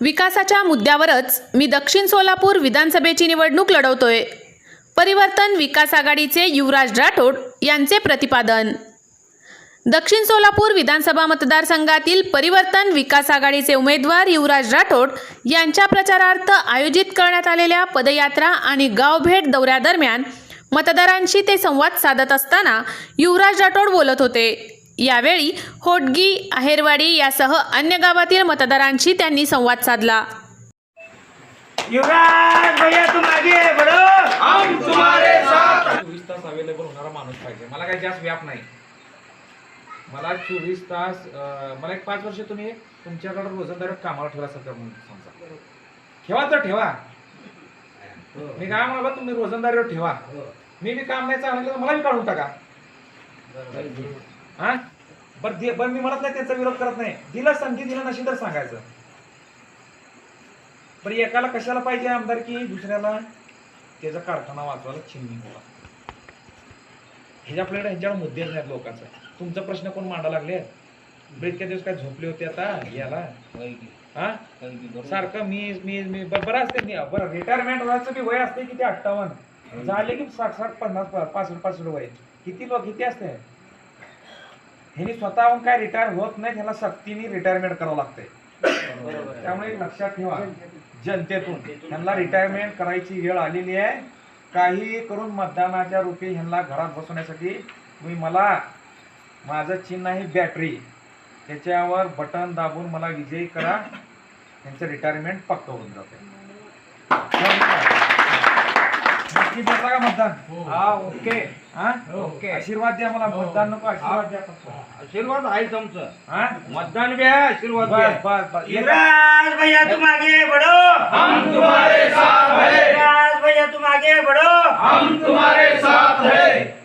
विकासाच्या मुद्द्यावरच मी दक्षिण सोलापूर विधानसभेची निवडणूक लढवतोय. परिवर्तन विकास आघाडीचे युवराज राठोड यांचे प्रतिपादन. दक्षिण सोलापूर विधानसभा मतदारसंघातील परिवर्तन विकास आघाडीचे उमेदवार युवराज राठोड यांच्या प्रचारार्थ आयोजित करण्यात आलेल्या पदयात्रा आणि गावभेट दौऱ्यादरम्यान मतदारांशी ते संवाद साधत असताना युवराज राठोड बोलत होते. यावेळी होटगी आहेरवाडी यासह अन्य गावातील मतदारांशी त्यांनी संवाद साधला. युवराज भैया तुम आगे बढ़ो हम तुम्हारे साथ। चोवीस तास अवेलेबल होणारा माणूस पाहिजे. मला काही जास्त व्याप नाही. मला चोवीस तास अं, मला एक पाच वर्ष तुम्ही तुमच्याकडे रोजंदारी कामाला ठेवा सध्या म्हणून समजा. ठेवा तर ठेवा. मी काय म्हणा तुम्ही रोजंदारीवर ठेवा. मी बी काम नाही चांगलं तर मला बी काढून टाका. हा? बरं दे बरं मी म्हणत नाही त्यांचा विरोध करत नाही. दिलं संधी दिलं नसेल तर सांगायचं. बरं एकाला कशाला पाहिजे आमदार की दुसऱ्याला? त्याचा कारखाना वाचवायला चिमणी होता ह्याच्या आपल्याकडे ह्याच्यावर मुद्देच नाहीत लोकांचा. तुमचा प्रश्न कोण मांडा लागले? बरं इतक्या दिवस काय झोपले होते आता याला? हा? सारखं मी मी मी बरं असते मी. बरं रिटायरमेंट व्हायचं बी वय असते किती अठ्ठावन्न? झाले की साठ साठ पन्नास पासष्ट पासष्ट वय. किती लोक किती असते? ह्यानी स्वतःहून काय रिटायर होत नाही ह्याला सक्तीने रिटायरमेंट करावं लागतंय. त्यामुळे लक्षात ठेवा जनतेतून. ह्यांना रिटायरमेंट करायची वेळ आलेली आहे. काही करून मतदानाच्या रूपी ह्यांना घरात बसवण्यासाठी तुम्ही मला माझं चिन्ह आहे बॅटरी त्याच्यावर बटन दाबून मला विजयी करा. त्यांचं रिटायरमेंट पक्क होऊन जाते. नक्की देता का मतदान. हा. ओके. हा? ओके. आशीर्वाद द्या मला मतदान नको आशीर्वाद द्या फक्त. आशीर्वाद आहे तुमचं हा? मतदान बी आहे आशीर्वाद आहे. बस बस बस. युवराज भैया तुम आगे बढ़ो हम तुम्हारे साथ है. युवराज भैया तुम आगे बढ़ो हम तुम्हारे साथ है.